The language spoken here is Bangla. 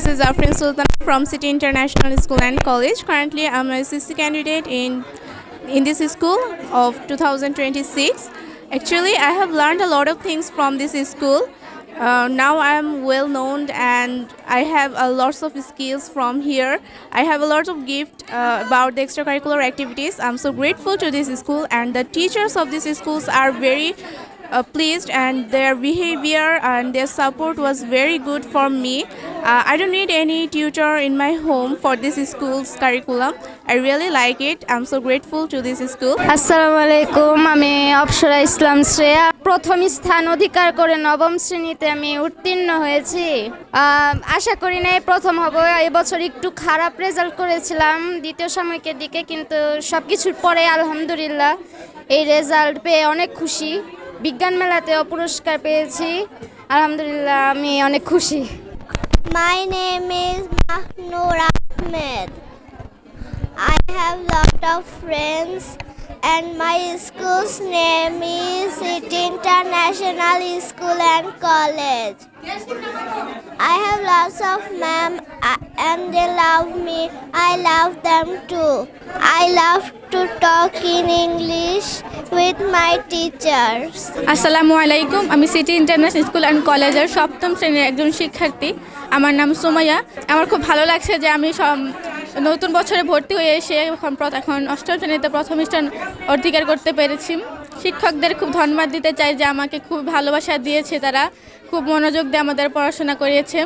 This is Afrin Sultan from City International School and College. Currently, I'm a CC candidate in in this school of 2026. Actually, I have learned a lot of things from this school. Uh, now I am well known and I have a lots of skills from here. I have a lot of gift uh, about the extracurricular activities. I'm so grateful to this school and the teachers of this schools are very uh, pleased and their behavior and their support was very good for me. Uh, I don't need any tutor in my home for this school's curriculum. I really like it. I'm so grateful to this school. আসসালামু আলাইকুম আমি অপসরা ইসলাম শ্রেয়া প্রথম স্থান অধিকার করে নবম শ্রেণীতে আমি উত্তীর্ণ হয়েছি আশা করি নাই প্রথম হব এবছর একটু খারাপ রেজাল্ট করেছিলাম দ্বিতীয় সাময়িকের দিকে কিন্তু সব কিছুর পরে আলহামদুলিল্লাহ এই রেজাল্ট পেয়ে অনেক খুশি বিজ্ঞান মেলাতে পুরস্কার পেয়েছি। আলহামদুলিল্লাহ, আমি অনেক খুশি। My name is Mahnoor Ahmed I have lot of friends and my school's name is it international school and college I have lots of ma'am and they love me I love them too I love to talk in English With my teachers. আসসালামু আলাইকুম, আমি সিটি ইন্টারন্যাশনাল স্কুল অ্যান্ড কলেজের সপ্তম শ্রেণির একজন শিক্ষার্থী। আমার নাম সুমাইয়া। আমার খুব ভালো লাগছে যে আমি সব নতুন বছরে ভর্তি হয়ে এসে এখন এখন অষ্টম শ্রেণীতে প্রথম স্থান অধিকার করতে পেরেছি। শিক্ষকদের খুব ধন্যবাদ দিতে চাই যে আমাকে খুব ভালোবাসা দিয়েছে তারা। খুব মনোযোগ দিয়ে আমাদের পড়াশোনা করিয়েছে।